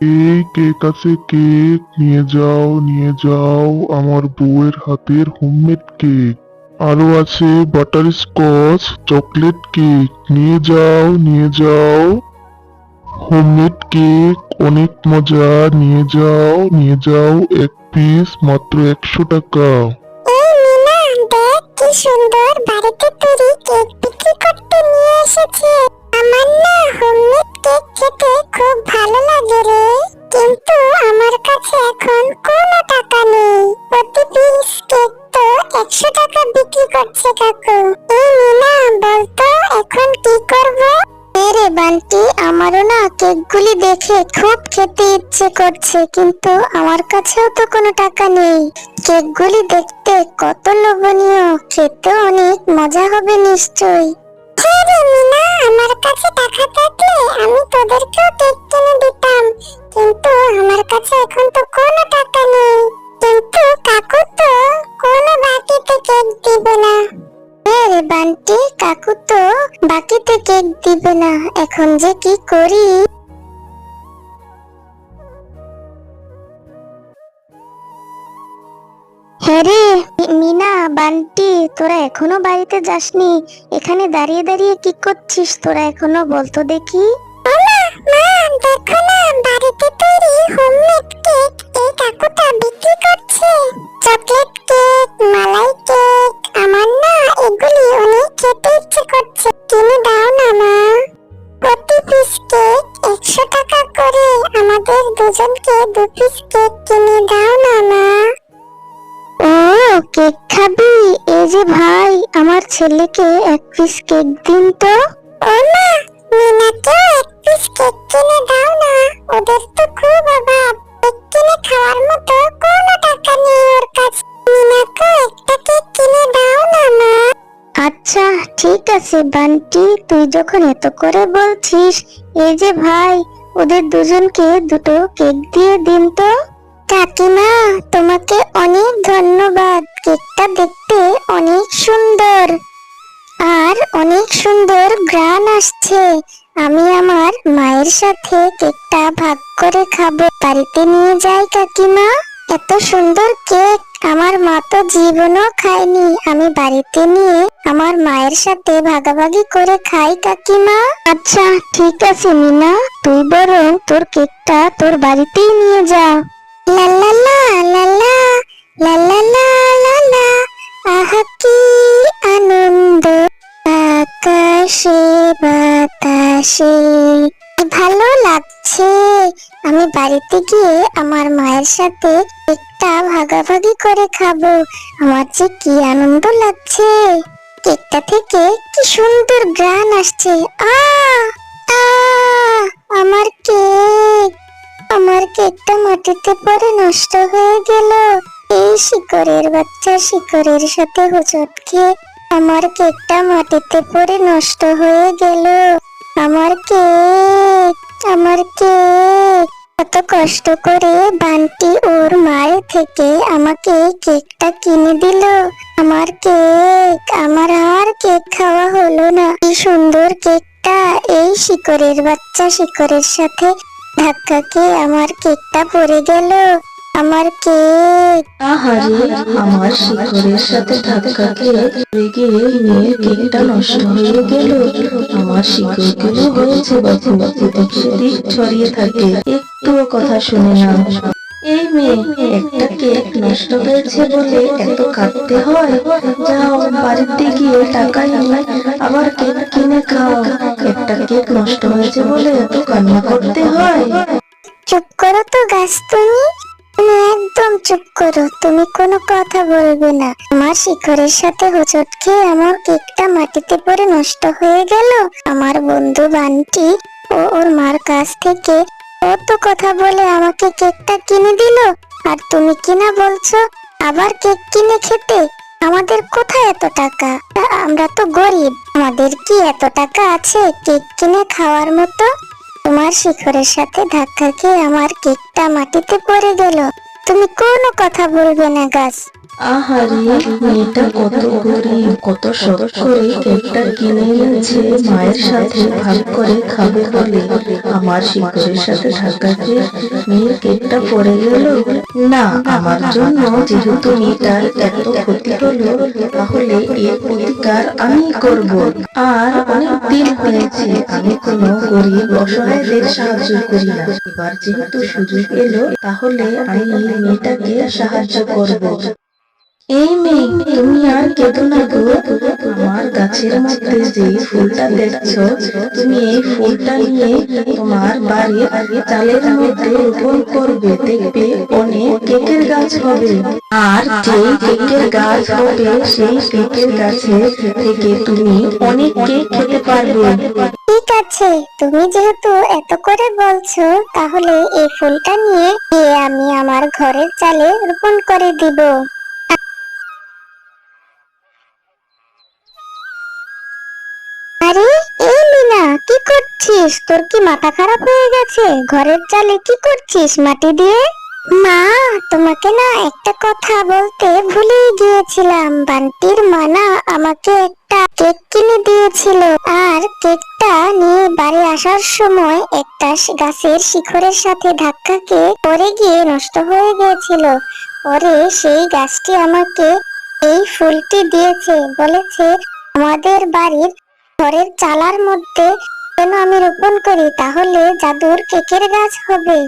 এই কেক আছে কেক? নিয়ে যাও নিয়ে যাও, আমার বউয়ের হাতের হোমমেড কেক আরও আছে বাটার স্কচ চকলেট কেক নিয়ে যাও নিয়ে যাও। হোমমেড কেক অনেক মজা। নিয়ে যাও নিয়ে যাও, এক পিস মাত্র একশো টাকা। সুন্দর বাড়িতে তৈরি কেক বিক্রি করতে নিয়ে এসেছে। আমার না হোমমেড কেক খেতে খুব ভালো লাগে রে। কিন্তু আমার কাছে এখন কোনো টাকা নেই। প্রতি পিস কেক তো একশো টাকা বিক্রি করছে কাকু। এই মিনা বলতো, এখন কি করব? রে বান্টি, আমারও না কেকগুলি দেখে খুব খেতে ইচ্ছে করছে, কিন্তু আমার কাছেও তো কোনো টাকা নেই। কেকগুলি দেখতে কত লোভনীয় খেতে অনেক মজা হবে নিশ্চয়ই। আমার কাছে টাকা থাকলে আমি তোদেরকেও কেক কিনে দিতাম। কিন্তু আমার কাছে এখন তো কোনো টাকা নেই। কিন্তু কাকু তো কোনো বাকিতে কেক দিবে না। রে বান্টি, কাকু তো বাকিতে কেক দিবে না। এখন যে কি করি? বান্টি তোরা এখনও বাড়িতে যাসনি? এখানে দাঁড়িয়ে দাঁড়িয়ে কি করছিস? তোরা এখনও বলতো দেখি। দেখো না, বাড়িতে তৈরি হোমমেড কেক, এই কাকুটা বিক্রি ছেলেকে এক পিস কেক দিন তো? ও মা মিনাকে এক পিস কেক কিনে দাও না। ওদের তো খুব অভাব। কেক কিনে খাওয়ার মতো কোনো টাকা নেই ওর কাছে। মিনাকে একটা কেক কিনে দাও না মা। আচ্ছা ঠিক আছে বান্টি তুই যখন এত করে বলছিস এই যে ভাই ওদের দুজনকে দুটো কেক দিয়ে দিন তো? কাকিমা তোমাকে অনেক ধন্যবাদ। কেকটা দেখতে অনেক সুন্দর। আর অনেক সুন্দর গ্রান আসছে। আমি আমার মায়ের সাথে কেকটা ভাগ করে খাব। বাড়িতে নিয়ে যাই কাকিমা। এত সুন্দর কেক। আমার মা তো জীবনও খায়নি। আমি বাড়িতে নিয়ে আমার মায়ের সাথে ভাগাভাগি করে খাই কাকিমা। আচ্ছা ঠিক আছে মিনা। তুই বরং তোর কেকটা তোর বাড়িতেই নিয়ে যা। লা লা লা লা লা লা। আহা, কি বাতাসে ভালো লাগছে। আমি বাড়িতে গিয়ে আমার মায়ের সাথে কেকটা ভাগাভাগি করে খাব। আমার যে কি আনন্দ লাগছে। কেকটা থেকে কি সুন্দর গান আসছে। আ আমার কেক। আমার কেকটা মাটিতে পড়ে নষ্ট হয়ে গেল। এই শিকড়ের বাচ্চা শিকড়ের সাথে হোঁচট আমার কেকটা মাটিতে পড়ে নষ্ট হয়ে গেল। আমার কেক আমার কেক। কত কষ্ট করে বান্টি ওর মায়ের থেকে আমাকে কেকটা কিনে দিল। আমার কেক, আমার আর কেক খাওয়া হলো না। কি সুন্দর কেকটা, এই শিকড়ের বাচ্চা শিকড়ের সাথে ধাক্কা খেয়ে আমার কেকটা পড়ে গেল। আমার কেক। আহারে আমার শিকড়ের সাথে ধাক্কা খেয়ে রেগে মেয়ের কেকটা নষ্ট হয়ে গেল। আমার শিকড়গুলো হয়েছে বাপু এদিক সেদিক ছড়িয়ে থাকে। একটুও কথা শুনে না। এই মেয়ে একটা কেক নষ্ট হয়েছে বলে এত কাঁদতে হয়? যাও বাড়িতে গিয়ে টাকা নিয়ে আবার কেক কিনে খাও। একটা কেক নষ্ট হয়েছে বলে এত কান্না করতে হয়? চুপ করো তো গাছ তুমি। একদম চুপ করো, তুমি কোনো কথা বলবে না। আমার শিখরের সাথে হোঁচট খেয়ে আমার কেকটা মাটিতে পড়ে নষ্ট হয়ে গেল। আমার বন্ধু বান্টি ও ওর মার কাছ থেকে কত কথা বলে আমাকে কেকটা কিনে দিল। আর তুমি কিনা বলছো, আবার কেক কিনে খেতে? আমাদের কোথায় এত টাকা? আমরা তো গরিব। আমাদের কি এত টাকা আছে কেক কিনে খাওয়ার মতো? তোমার শিখরের সাথে ধাক্কা খেয়ে আমার কেকটা মাটিতে পড়ে গেল। তুমি কোনো কথা বলবে না গাছ। আহারে, মেয়েটা কত গরিব, কত শখ করে কেকটা কিনে এনেছে, মায়ের সাথে ভাগ করে খাবে বলে। আমার শিকড়ের সাথে ঢাকা কেক মেয়ের কেকটা পড়ে গেল। না, আমার জন্য যেহেতু মেয়েটার এত ক্ষতি হলো, তাহলে এর প্রতিকার আমি করব। আর অনেক দিন হয়েছে, আমি কোনো গরিব অসহায়দের সাহায্য করি না। এবার যেহেতু সুযোগ এলো, তাহলে আমি মেয়েটাকে সাহায্য করব। এই মেয়ে, তুমি আর কেঁদো না গো। আমার গাছের মধ্যে যে ফুলটা দেখছ, তুমি এই ফুলটা নিয়ে তোমার বাড়ির চালের মধ্যে রোপণ করবে। দেখবে অনেক কেকের গাছ হবে। আর যেই কেকের গাছ হবে, সেই কেকের গাছে থেকে তুমি অনেক কেক খেতে পারবে। ঠিক আছে, তুমি যেহেতু এত করে বলছো, তাহলে এই ফুলটা নিয়ে আমি আমার ঘরের চালে রোপণ করে দিব। আরে, এই মিনা, কি করছিস? তোর কি মাথা খারাপ হয়ে গেছে? ঘরের চালে কি করছিস মাটি দিয়ে? মা, তোমাকে না একটা কথা বলতে ভুলেই গিয়েছিলাম। বান্টির মা না আমাকে একটা কেক কিনে দিয়েছিল। আর কেকটা নিয়ে বাড়ি আসার সময় একটা গাছের শিখরের সাথে ধাক্কা খেয়ে পড়ে গিয়ে নষ্ট হয়ে গিয়েছিল। পরে সেই গাছটি আমাকে এই ফুলটি দিয়েছে, বলেছে আমাদের বাড়ির ঘরের চালার মধ্যে কেন আমি রোপণ করি, তাহলে জাদুর কেকের গাছ হবে।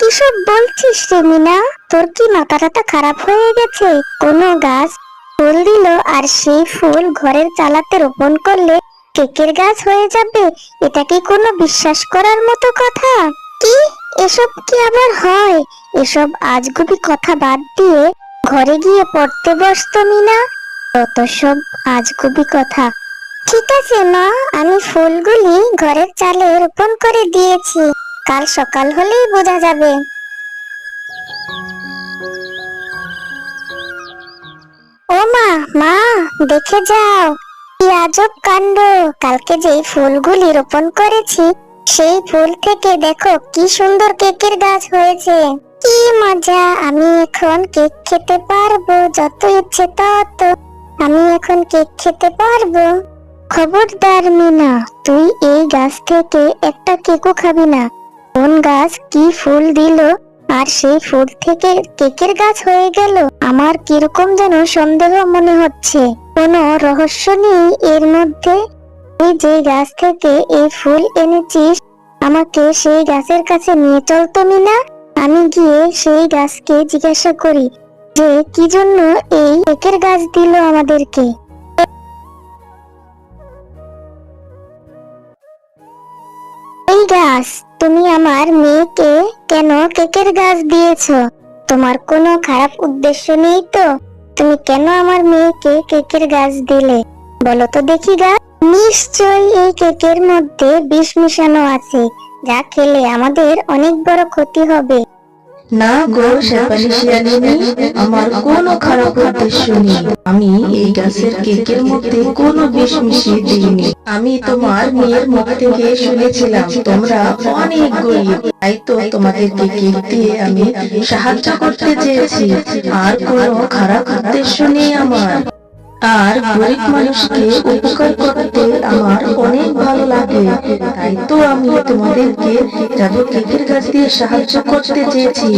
কিসব বলছিস রে মিনা? তোর কি মাথা টাথা খারাপ হয়ে গেছে? কোন গাছ ফুল দিল আর সেই ফুল ঘরের চালাতে রোপণ করলে কেকের গাছ হয়ে যাবে? এটা কি কোনো বিশ্বাস করার মতো কথা? কি? এসব কি আবার হয়? এসব আজগুবি কথা বাদ দিয়ে ঘরে গিয়ে পড়তে বসতো মিনা? তত সব আজগুবি কথা। ঠিক আছে, মা। আমি ফুলগুলি ঘরের চালে রোপণ করে দিয়েছি। কাল সকাল হলেই বোঝা যাবে। ও মা মা, দেখে যাও। কি আজব কাণ্ড। কালকে যেই ফুলগুলি রোপণ করেছি, সেই ফুল থেকে দেখো কি সুন্দর কেকের গাছ হয়েছে। কি মজা, আমি এখন কেক খেতে পারব, যত ইচ্ছে তত। আমি এখন কেক খেতে পারব। খবরদার মিনা, তুই এই গাছ থেকে একটা কেকও খাবি না। কোন গাছ কি ফুল দিল, আর সেই ফুল থেকে কেকের গাছ হয়ে গেল? আমার কীরকম যেন সন্দেহ মনে হচ্ছে। কোনো রহস্য নেই এর মধ্যে? তুই যে গাছ থেকে এই ফুল এনেছিস, আমাকে সেই গাছের কাছে নিয়ে চলতো মিনা। আমি গিয়ে সেই গাছকে জিজ্ঞাসা করি, যে কি জন্য এই কেকের গাছ দিল আমাদেরকে? গাছ তুমি আমার মেয়েকে কেন কেকের গাছ দিয়েছ? তোমার কোনো খারাপ উদ্দেশ্য নেই তো? তুমি কেন আমার মেয়েকে কেকের গাছ দিলে? বলো তো দেখি গাছ নিশ্চয়ই এই কেকের মধ্যে বিষ মিশানো আছে, যা খেলে আমাদের অনেক বড় ক্ষতি হবে। না গো শেফালি শিয়ালিনী, আমার কোনো খারাপ উদ্দেশ্য নেই। আমি এই গাছের কেকের মধ্যে কোনো বিষ মিশিয়ে দিইনি। আমি তোমার মেয়ের মুখ থেকে শুনেছিলাম, তোমরা অনেক গরিব। তাই তো তোমাদেরকে কেক দিয়ে আমি সাহায্য করতে চেয়েছি। আর কোনো খারাপ উদ্দেশ্য নেই আমার। আর গরিব মানুষকে উপকার করতে আমার অনেক ভালো লাগে। তাই তো আমি তোমাদেরকে জাদু কেকের গাছ দিয়ে সাহায্য করতে চেয়েছি,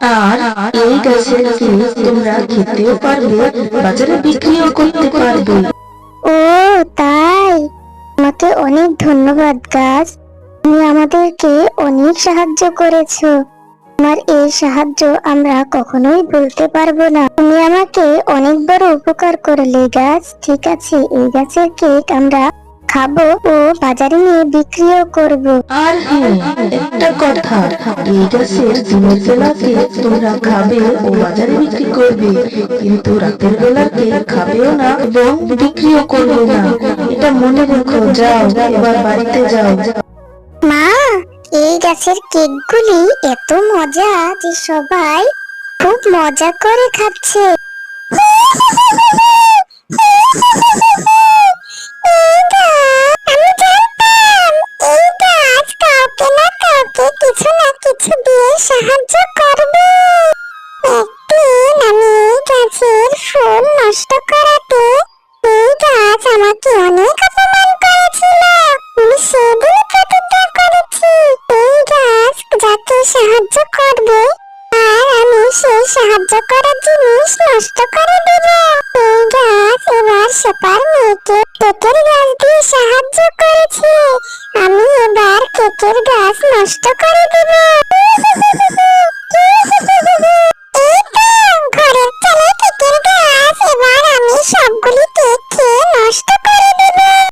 আর এই গাছের কেক তোমরা খেতেও পারবে, বাজারে বিক্রিও করতে পারবে। ও, তাই? তোমাকে অনেক ধন্যবাদ, গাছ। তুমি আমাদেরকে অনেক সাহায্য করেছ। তোমার এই সাহায্য আমরা কখনোই বলতে পারব না। তুমি আমাকে অনেক বড় উপকার করলে গাছ। ঠিক আছে এই গাছের কেক আমরা খাব ও বাজারে নিয়ে বিক্রিও করব। আর হ্যাঁ একটা কথা এই গাছের দিনের বেলা কেক তোমরা খাবে ও বাজারে বিক্রি করবে কিন্তু রাতের বেলা কেক খাবেও না এবং বিক্রিও করবে না। এটা মনে রেখো যাও এবার বাড়িতে যাও। মা এই গাছের কেকগুলি এত মজা যে সবাই খুব মজা করে খাচ্ছে। কিছু না কিছু দিয়ে সাহায্য করবে। নষ্ট আমাকে অনেক অপমান করেছিল। আমাকে সাহায্য করবে। আর আমি সেই সাহায্য করার জিনিস নষ্ট করে দেব। এই গাছ এবার সুপার মেয়েকে কেকের গাছ দিয়ে সাহায্য করেছে। আমি এবার কেকের গাছ নষ্ট করে দেব।